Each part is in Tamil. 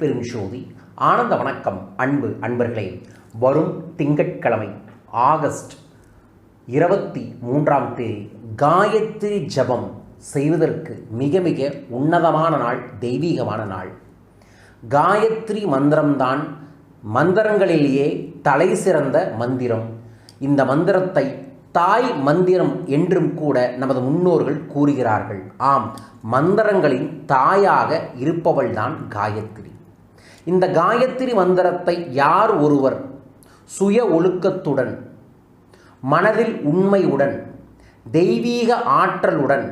பெரும் ஜோதி ஆனந்த வணக்கம் அன்பு அன்பர்களே. வரும் திங்கட்கிழமை ஆகஸ்ட் இருபத்தி மூன்றாம் தேதி காயத்ரி ஜபம் செய்வதற்கு மிக மிக உன்னதமான நாள் தெய்வீகமான நாள். காயத்ரி மந்திரம்தான் மந்திரங்களிலேயே தலை சிறந்த மந்திரம். இந்த மந்திரத்தை தாய் மந்திரம் என்றும் கூட நமது முன்னோர்கள் கூறுகிறார்கள். ஆம் மந்திரங்களின் தாயாக இருப்பவள்தான் காயத்ரி. இந்த காயத்ரி மந்திரத்தை யார் ஒருவர் சுய ஒழுக்கத்துடன் மனதில் உண்மையுடன் தெய்வீக ஆற்றலுடன்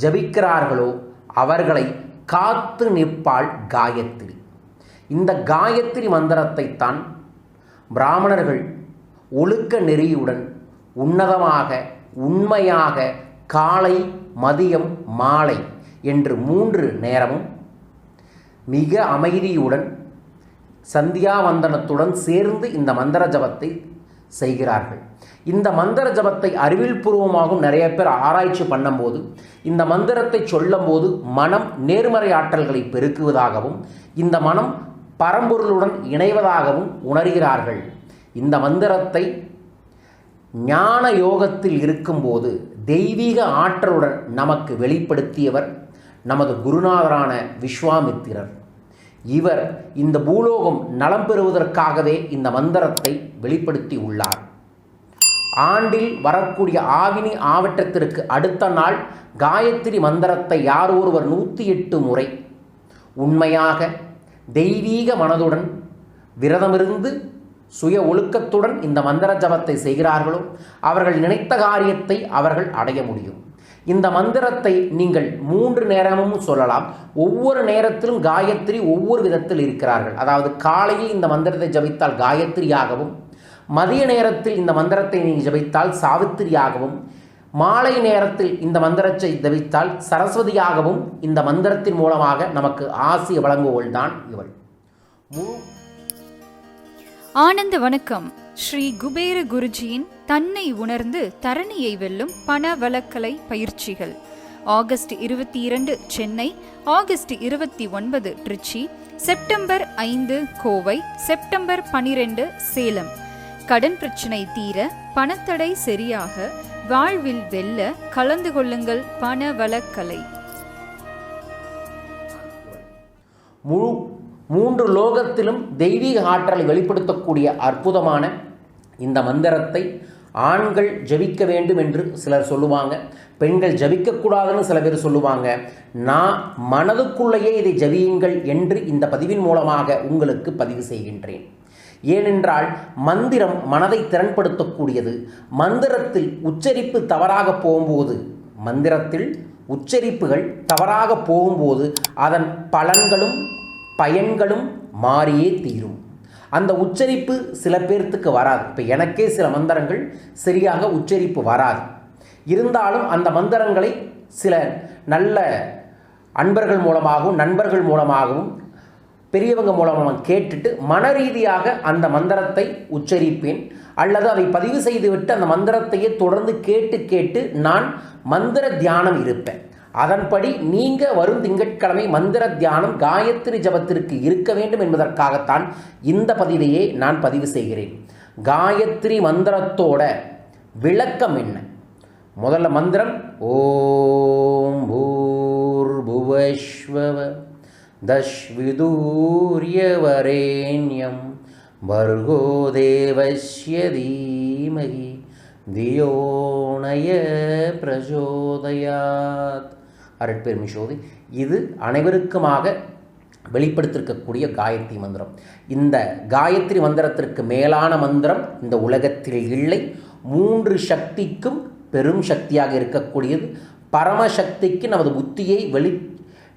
ஜபிக்கிறார்களோ அவர்களை காத்து நிற்பாள் காயத்ரி. இந்த காயத்ரி மந்திரத்தைத்தான் பிராமணர்கள் ஒழுக்க நெறியுடன் உன்னதமாக உண்மையாக காலை மதியம் மாலை என்று மூன்று நேரமும் மிக அமைதியுடன் சந்தியாவந்தனத்துடன் சேர்ந்து இந்த மந்திர ஜபத்தை செய்கிறார்கள். இந்த மந்திர ஜபத்தை அறிவியல் பூர்வமாகவும் நிறைய பேர் ஆராய்ச்சி பண்ணும்போது இந்த மந்திரத்தை சொல்லும்போது மனம் நேர்மறை ஆற்றல்களை பெருக்குவதாகவும் இந்த மனம் பரம்பொருளுடன் இணைவதாகவும் உணர்கிறார்கள். இந்த மந்திரத்தை ஞான யோகத்தில் இருக்கும்போது தெய்வீக ஆற்றலுடன் நமக்கு வெளிப்படுத்தியவர் நமது குருநாதரான விஸ்வாமித்திரர். இவர் இந்த பூலோகம் நலம் பெறுவதற்காகவே இந்த மந்திரத்தை வெளிப்படுத்தி உள்ளார். ஆண்டில் வரக்கூடிய ஆவினி ஆவட்டத்திற்கு அடுத்த நாள் காயத்ரி மந்திரத்தை யார் ஒருவர் நூற்றி எட்டு முறை உண்மையாக தெய்வீக மனதுடன் விரதமிருந்து சுய ஒழுக்கத்துடன் இந்த மந்திர ஜபத்தை செய்கிறார்களோ அவர்கள் நினைத்த காரியத்தை அவர்கள் அடைய முடியும். இந்த மந்திரத்தை நீங்கள் மூன்று நேரமும் சொல்லலாம். ஒவ்வொரு நேரத்திலும் காயத்ரி ஒவ்வொரு விதத்தில் இருக்கிறார்கள். அதாவது காலையில் இந்த மந்திரத்தை ஜபித்தால் காயத்ரியாகவும் மதிய நேரத்தில் இந்த மந்திரத்தை நீங்கள் ஜபித்தால் சாவித்திரியாகவும் மாலை நேரத்தில் இந்த மந்திரத்தை ஜபித்தால் சரஸ்வதியாகவும் இந்த மந்திரத்தின் மூலமாக நமக்கு ஆசி வழங்குவோள் தான் இவள். முழு ஆனந்த வணக்கம். ஸ்ரீ குபேர குருஜியின் தன்னை உணர்ந்து தரணியை வெல்லும் பண வழக்கலை பயிற்சிகள். ஆகஸ்ட் இருபத்தி இரண்டு சென்னை ஆகஸ்ட் இருபத்தி ஒன்பது திருச்சி செப்டம்பர் ஐந்து கோவை செப்டம்பர் பனிரெண்டு சேலம். கடன் பிரச்சனை தீர பணத்தடை சரியாக வாழ்வில் வெல்ல கலந்து கொள்ளுங்கள் பண வழக்கலை முழு மூன்று லோகத்திலும் தெய்வீக ஆற்றலை வெளிப்படுத்தக்கூடிய அற்புதமான இந்த மந்திரத்தை ஆண்கள் ஜபிக்க வேண்டும் என்று சிலர் சொல்லுவாங்க. பெண்கள் ஜபிக்கக்கூடாதுன்னு சில பேர் சொல்லுவாங்க. நான் மனதுக்குள்ளேயே இதை ஜபியுங்கள் என்று இந்த பதிவின் மூலமாக உங்களுக்கு பதிவு செய்கின்றேன். ஏனென்றால் மந்திரம் மனதை திறன்படுத்தக்கூடியது. மந்திரத்தில் உச்சரிப்பு தவறாக போகும்போது மந்திரத்தில் உச்சரிப்புகள் தவறாக போகும்போது அதன் பலன்களும் பயன்களும் மாறியே தீரும். அந்த உச்சரிப்பு சில பேர்த்துக்கு வராது. இப்போ எனக்கே சில மந்திரங்கள் சரியாக உச்சரிப்பு வராது. இருந்தாலும் அந்த மந்திரங்களை சில நல்ல அன்பர்கள் மூலமாகவும் நண்பர்கள் மூலமாகவும் பெரியவங்க மூலமாக கேட்டுட்டு மன ரீதியாக அந்த மந்திரத்தை உச்சரிப்பேன். அல்லது அதை பதிவு செய்துவிட்டு அந்த மந்திரத்தையே தொடர்ந்து கேட்டு கேட்டு நான் மந்திர தியானம் இருப்பேன். அதன்படி நீங்கள் வரும் திங்கட்கிழமை மந்திர தியானம் காயத்ரி ஜபத்திற்கு இருக்க வேண்டும் என்பதற்காகத்தான் இந்த பதிவையே நான் பதிவு செய்கிறேன். காயத்ரி மந்திரத்தோட விளக்கம் என்ன? முதல்ல மந்திரம் ஓம் பூர் புவஸ்வவ தஷ்விதூரியவரேண்யம் வர்கோ தேவஸ்ய தீமகி தியோணய பிரச்சோதயாத் அரட்பெருமி சோதி இது அனைவருக்குமாக வெளிப்படுத்திருக்கக்கூடிய காயத்ரி மந்திரம். இந்த காயத்ரி மந்திரத்திற்கு மேலான மந்திரம் இந்த உலகத்தில் இல்லை. மூன்று சக்திக்கும் பெரும் சக்தியாக இருக்கக்கூடியது. பரமசக்திக்கு நமது புத்தியை வெளி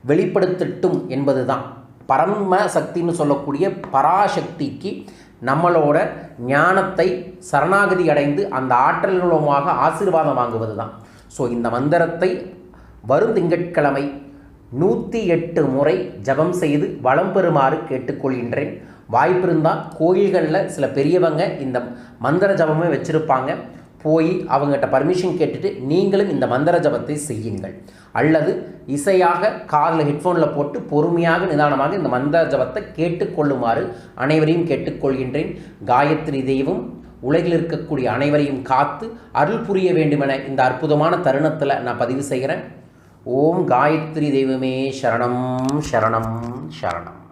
வெளிப்படுத்தட்டும் என்பதுதான். பரம சக்தின்னு சொல்லக்கூடிய பராசக்திக்கு நம்மளோட ஞானத்தை சரணாகதி அடைந்து அந்த ஆற்றல் மூலமாக ஆசீர்வாதம் வாங்குவது தான் ஸோ இந்த மந்திரத்தை வரும் திங்கட்கிழமை நூற்றி எட்டு முறை ஜபம் செய்து வளம் பெறுமாறு கேட்டுக்கொள்கின்றேன். வாய்ப்பிருந்தால் கோயில்களில் சில பெரியவங்க இந்த மந்திர ஜபமே வச்சுருப்பாங்க. போய் அவங்ககிட்ட பர்மிஷன் கேட்டுட்டு நீங்களும் இந்த மந்திர ஜபத்தை செய்யுங்கள். அல்லது இசையாக காதில் ஹெட்ஃபோனில் போட்டு பொறுமையாக நிதானமாக இந்த மந்திர ஜபத்தை கேட்டுக்கொள்ளுமாறு அனைவரையும் கேட்டுக்கொள்கின்றேன். காயத்ரி தெய்வம் உலகில் இருக்கக்கூடிய அனைவரையும் காத்து அருள் புரிய வேண்டுமென இந்த அற்புதமான தருணத்தில் நான் பதிவு செய்கிறேன். ஓம் காயத்ரி தெய்வமே சரணம் சரணம் சரணம்.